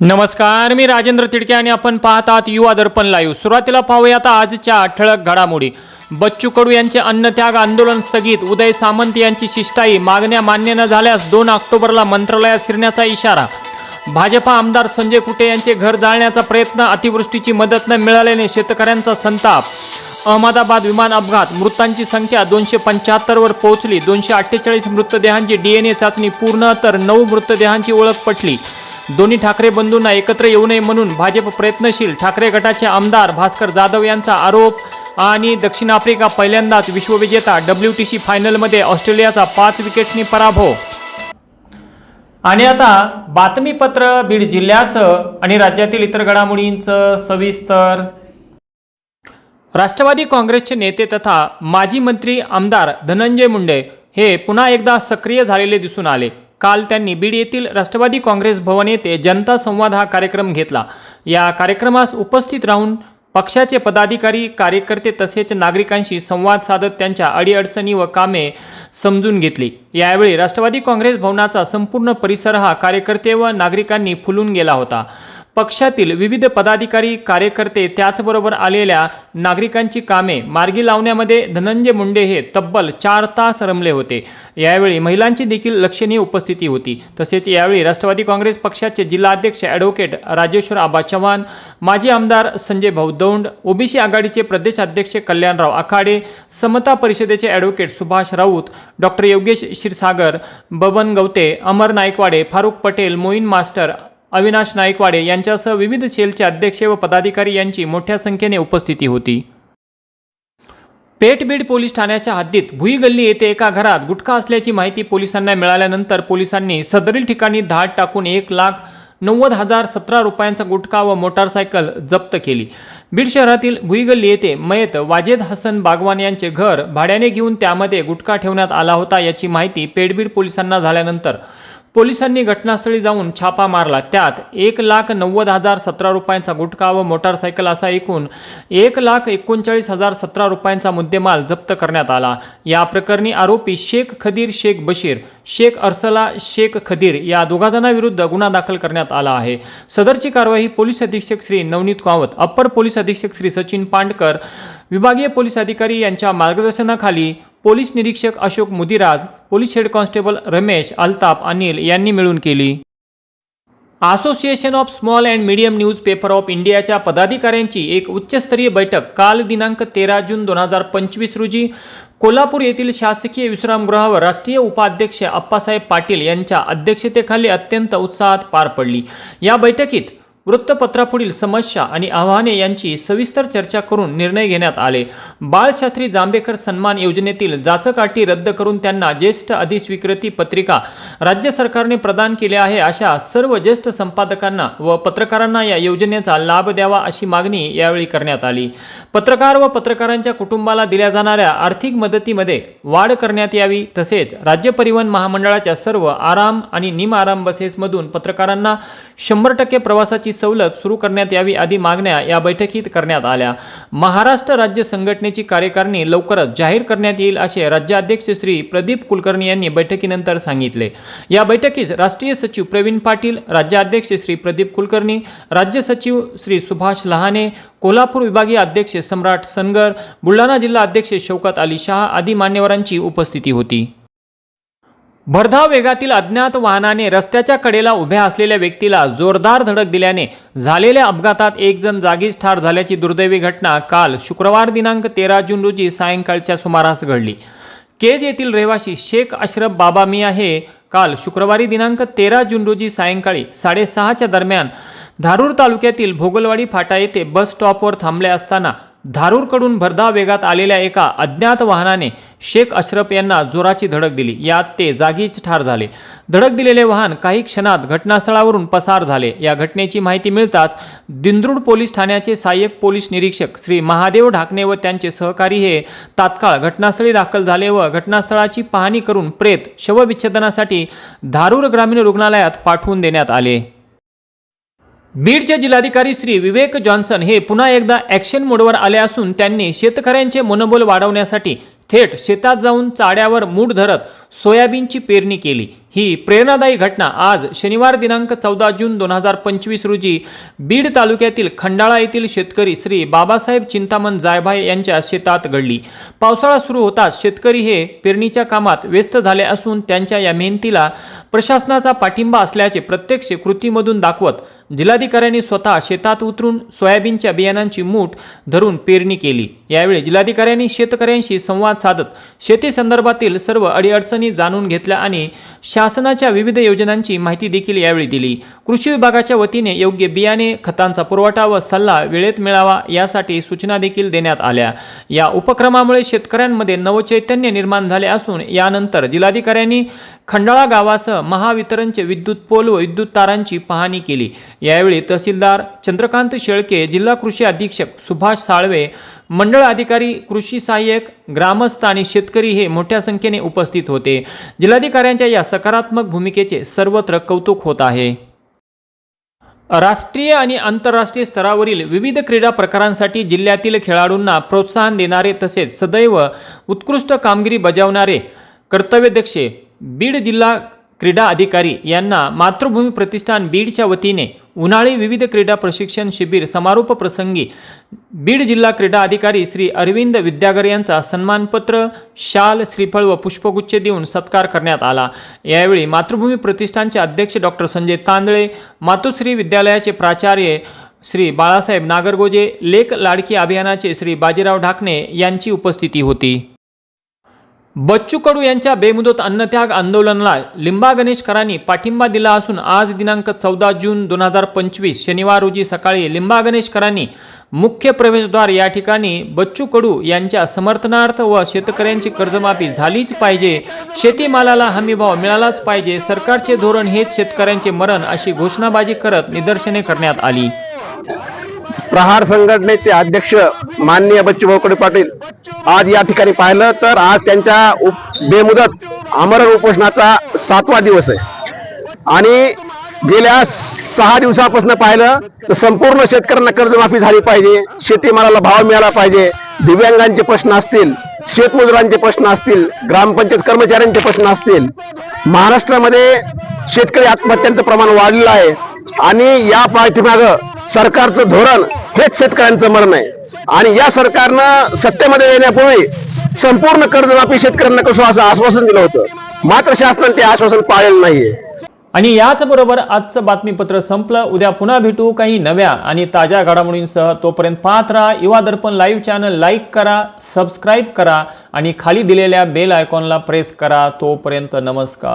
नमस्कार मी राजेंद्र तिडके आणि आपण पाहत आहात युवा दर्पण लाईव्ह सुरुवातीला पाहूया आता आजच्या ठळक घडामोडी. बच्चू कडू यांचे अन्नत्याग आंदोलन स्थगित. उदय सामंत यांची शिष्टाई मागण्या मान्य न झाल्यास दोन ऑक्टोबरला मंत्रालयात शिरण्याचा इशारा. भाजपा आमदार संजय कुटे यांचे घर जाळण्याचा प्रयत्न अतिवृष्टीची मदत न मिळाल्याने शेतकऱ्यांचा संताप. अहमदाबाद विमान अपघात. मृतांची संख्या दोनशे पंच्याहत्तरवर पोहोचली. दोनशे अठ्ठेचाळीस मृतदेहांची डीएनए चाचणी पूर्ण तर नऊ मृतदेहांची ओळख पटली. दोन्ही ठाकरे बंधूंना एकत्र येऊ नये म्हणून भाजप प्रयत्नशील ठाकरे गटाचे आमदार भास्कर जाधव यांचा आरोप आणि दक्षिण आफ्रिका पहिल्यांदाच विश्वविजेता डब्ल्यू टी सी फायनलमध्ये ऑस्ट्रेलियाचा पाच विकेट्सनी पराभव. आणि आता बातमीपत्र बीड जिल्ह्याचं आणि राज्यातील इतर घडामोडींचं सविस्तर. राष्ट्रवादी काँग्रेसचे नेते तथा माजी मंत्री आमदार धनंजय मुंडे हे पुन्हा एकदा सक्रिय झालेले दिसून आले. काल त्यांनी बीड येथील राष्ट्रवादी काँग्रेस भवन येथे जनता संवाद हा कार्यक्रम घेतला. या कार्यक्रमास उपस्थित राहून पक्षाचे पदाधिकारी कार्यकर्ते तसेच नागरिकांशी संवाद साधत त्यांच्या अडीअडचणी व कामे समजून घेतली. यावेळी राष्ट्रवादी काँग्रेस भवनाचा संपूर्ण परिसर हा कार्यकर्ते व नागरिकांनी फुलून गेला होता. पक्षातील विविध पदाधिकारी कार्यकर्ते त्याचबरोबर आलेल्या नागरिकांची कामे मार्गी लावण्यामध्ये धनंजय मुंडे हे तब्बल चार तास रमले होते. यावेळी महिलांची देखील लक्षणीय उपस्थिती होती. तसेच यावेळी राष्ट्रवादी काँग्रेस पक्षाचे जिल्हाध्यक्ष ॲडव्होकेट राजेश्वर आबा चव्हाण माजी आमदार संजय भाऊ दौंड ओबीसी आघाडीचे प्रदेशाध्यक्ष कल्याणराव आखाडे समता परिषदेचे advocate Subhash Raut doctor Yogesh Kshirsagar Baban Gavate Amar Naikwade Farukh Patel Moin master Avinash Naikwade यांच्यासह विविध सेलचे अध्यक्ष व पदाधिकारी यांची मोठ्या संख्येने उपस्थिती होती. पेठबीड पोलीस ठाण्याच्या हद्दीत भुईगल्ली येथे एका घरात गुटखा असल्याची माहिती पोलिसांना मिळाल्यानंतर पोलिसांनी सदरील ठिकाणी धाड टाकून एक लाख नव्वद हजार सतरा रुपयांचा गुटखा व मोटारसायकल जप्त केली. बीड शहरातील भुईगल्ली येथे मयत वाजेद हसन बागवान यांचे घर भाड्याने घेऊन त्यामध्ये गुटखा ठेवण्यात आला होता याची माहिती पेडबीड पोलिसांना झाल्यानंतर पोलिसांनी घटनास्थळी जाऊन छापा मारला. त्यात एक लाख नव्वद हजार सतरा रुपयांचा गुटखा व मोटारसायकल असा एकूण एक लाख एकोणचाळीस हजार सतरा रुपयांचा मुद्देमाल जप्त करण्यात आला. या प्रकरणी आरोपी शेख खदीर शेख बशीर शेख अर्सला शेख खदीर या दोघाजणांविरुद्ध गुन्हा दाखल करण्यात आला आहे. सदरची कारवाई पोलीस अधीक्षक श्री नवनीत कावत अप्पर पोलीस अधीक्षक श्री सचिन पांडकर विभागीय पोलीस अधिकारी यांच्या मार्गदर्शनाखाली पोलीस निरीक्षक Ashok Mudiraj police head constable Ramesh Altaf Anil यांनी मिळून केली. Association of small and medium newspaper of इंडियाच्या पदाधिकाऱ्यांची एक उच्चस्तरीय बैठक काल दिनांक तेरा जून दोन हजार पंचवीस रोजी कोल्हापूर येथील शासकीय विश्रामगृहावर राष्ट्रीय उपाध्यक्ष अप्पासाहेब पाटील यांच्या अध्यक्षतेखाली अत्यंत उत्साहात पार पडली. या बैठकीत वृत्तपत्रापुढील समस्या आणि आव्हाने यांची सविस्तर चर्चा करून निर्णय घेण्यात आले. बाळशास्त्री जांभेकर सन्मान योजनेतील जाचक रद्द करून त्यांना ज्येष्ठ अधिस्वीकृती पत्रिका राज्य सरकारने प्रदान केली आहे अशा सर्व ज्येष्ठ संपादकांना व पत्रकारांना या योजनेचा लाभ द्यावा अशी मागणी यावेळी करण्यात आली. पत्रकार व पत्रकारांच्या कुटुंबाला दिल्या जाणाऱ्या आर्थिक मदतीमध्ये वाढ करण्यात यावी तसेच राज्य परिवहन महामंडळाच्या सर्व आराम आणि निम आराम बसेसमधून पत्रकारांना शंभर टक्के प्रवासाची सवलत सुरू करण्यात यावी आदी मागण्या या बैठकीत करण्यात आल्या. महाराष्ट्र राज्य संघटनेची कार्यकारिणी लवकरच जाहीर करण्यात येईल असे राज्याध्यक्ष श्री प्रदीप कुलकर्णी यांनी बैठकीनंतर सांगितले. या बैठकीस राष्ट्रीय सचिव प्रवीण पाटील राज्याध्यक्ष श्री प्रदीप कुलकर्णी राज्य सचिव श्री सुभाष लहाने कोल्हापूर विभागीय अध्यक्ष सम्राट सनगर बुलढाणा जिल्हा अध्यक्ष शौकत अली शहा आदी मान्यवरांची उपस्थिती होती. भरधाव वेगातील अज्ञात वाहनाने रस्त्याच्या कडेला उभ्या असलेल्या व्यक्तीला जोरदार धडक दिल्याने झालेल्या अपघातात एक जण जागीच ठार झाल्याची दुर्दैवी घटना काल शुक्रवार दिनांक तेरा जून रोजी सायंकाळच्या सुमारास घडली. केज येथील रहिवासी शेख अशरफ बाबा मिया हे काल शुक्रवारी दिनांक तेरा जून रोजी सायंकाळी साडेसहाच्या दरम्यान धारूर तालुक्यातील भोगलवाडी फाटा येथे बस स्टॉपवर थांबले असताना धारूरकडून भरधाव वेगात आलेल्या एका अज्ञात वाहनाने शेख अशरफ यांना जोराची धडक दिली. यात ते जागीच ठार झाले. धडक दिलेले वाहन काही क्षणात घटनास्थळावरून पसार झाले. या घटनेची माहिती मिळताच दिंद्रुड पोलीस ठाण्याचे सहाय्यक पोलीस निरीक्षक श्री महादेव ढाकणे व त्यांचे सहकारी हे तात्काळ घटनास्थळी दाखल झाले व घटनास्थळाची पाहणी करून प्रेत शवविच्छेदनासाठी धारूर ग्रामीण रुग्णालयात पाठवून देण्यात आले. बीडचे जिल्हाधिकारी श्री विवेक जॉन्सन हे पुन्हा एकदा ॲक्शन मोडवर आले असून त्यांनी शेतकऱ्यांचे मनोबल वाढवण्यासाठी थेट शेतात जाऊन चाड्यावर मूठ धरत सोयाबीनची पेरणी केली. ही प्रेरणादायी घटना आज शनिवार दिनांक चौदा जून दोन हजार पंचवीस रोजी बीड तालुक्यातील खंडाळा येथील शेतकरी श्री बाबासाहेब चिंतामण जायभाय यांच्या शेतात घडली. पावसाळा सुरू होताच शेतकरी हे पेरणीच्या कामात व्यस्त झाले असून त्यांच्या या मेहनतीला प्रशासनाचा पाठिंबा असल्याचे प्रत्यक्ष कृतीमधून दाखवत जिल्हाधिकाऱ्यांनी स्वतः शेतात उतरून सोयाबीनच्या बियाणांची मूठ धरून पेरणी केली. यावेळी जिल्हाधिकाऱ्यांनी शेतकऱ्यांशी संवाद साधत शेती संदर्भातील सर्व अडीअडचणी जाणून घेतल्या आणि शासनाच्या विविध योजनांची माहिती देखील यावेळी दिली. कृषी विभागाच्या वतीने योग्य बियाणे खतांचा पुरवठा व सल्ला वेळेत मिळावा यासाठी सूचना देखील देण्यात आल्या. या उपक्रमामुळे शेतकऱ्यांमध्ये नवचैतन्य निर्माण झाले असून यानंतर जिल्हाधिकाऱ्यांनी खंडाळा गावासह महावितरणचे विद्युत पोल व विद्युत तारांची पाहणी केली. यावेळी तहसीलदार चंद्रकांत शेळके जिल्हा कृषी अधीक्षक सुभाष साळवे मंडळ अधिकारी कृषी सहाय्यक ग्रामस्थ आणि शेतकरी हे मोठ्या संख्येने उपस्थित होते. जिल्हाधिकाऱ्यांच्या या सकारात्मक भूमिकेचे सर्वत्र कौतुक होत आहे. राष्ट्रीय आणि आंतरराष्ट्रीय स्तरावरील विविध क्रीडा प्रकारांसाठी जिल्ह्यातील खेळाडूंना प्रोत्साहन देणारे तसेच सदैव उत्कृष्ट कामगिरी बजावणारे कर्तव्यदक्षे बीड जिल्हा क्रीडा अधिकारी यांना मातृभूमी प्रतिष्ठान बीडच्या वतीने उन्हाळी विविध क्रीडा प्रशिक्षण शिबिर समारोप प्रसंगी बीड जिल्हा क्रीडा अधिकारी श्री अरविंद विद्यागर यांचा सन्मानपत्र शाल श्रीफळ व पुष्पगुच्छ देऊन सत्कार करण्यात आला. यावेळी मातृभूमी प्रतिष्ठानचे अध्यक्ष डॉक्टर संजय तांदळे मातोश्री विद्यालयाचे प्राचार्य श्री बाळासाहेब नागरगोजे लेख लाडकी अभियानाचे श्री बाजीराव ढाकणे यांची उपस्थिती होती. बच्चू कडू यांच्या बेमुदत अन्नत्याग आंदोलनाला लिंबा गणेशकरांनी पाठिंबा दिला असून आज दिनांक चौदा जून दोन हजार पंचवीस शनिवार रोजी सकाळी लिंबा गणेशकरांनी मुख्य प्रवेशद्वार या ठिकाणी बच्चू कडू यांच्या समर्थनार्थ व शेतकऱ्यांची कर्जमाफी झालीच पाहिजे. शेतीमालाला हमीभाव मिळालाच पाहिजे. सरकारचे धोरण हेच शेतकऱ्यांचे मरण अशी घोषणाबाजी करत निदर्शने करण्यात आली. प्रहार संघटनेचे अध्यक्ष माननीय बच्चू भाऊकडे पाटील आज या ठिकाणी पाहिलं तर आज त्यांच्या बेमुदत आमरण उपोषणाचा सातवा दिवस आहे. आणि गेल्या सहा दिवसापासून पाहिलं तर संपूर्ण शेतकऱ्यांना कर्जमाफी झाली पाहिजे शेतीमालाला भाव मिळाला पाहिजे दिव्यांगांचे प्रश्न असतील शेतमजुरांचे प्रश्न असतील ग्रामपंचायत कर्मचाऱ्यांचे प्रश्न असतील. महाराष्ट्रामध्ये शेतकरी आत्महत्यांचं प्रमाण वाढलेलं आहे. आणि या पाठीमागं सरकारचं धोरण हेच शेतकऱ्यांचं मरण आहे. आणि या सरकारनं सत्तेमध्ये येण्यापूर्वी संपूर्ण कर्जमाफी शेतकऱ्यांना कसं असं आश्वासन दिलं होतं? मात्र शासनाने ते आश्वासन पाळलेलं नाहीये. आणि याच बरोबर आजचं बातमीपत्र संपलं. उद्या पुन्हा भेटू. काही नव्या आणि ताज्या घडामोडींसह तोपर्यंत पाहत राहा. Yuva Darpan live channel like करा सबस्क्राईब करा आणि खाली दिलेल्या बेल आयकॉनला प्रेस करा. तोपर्यंत नमस्कार.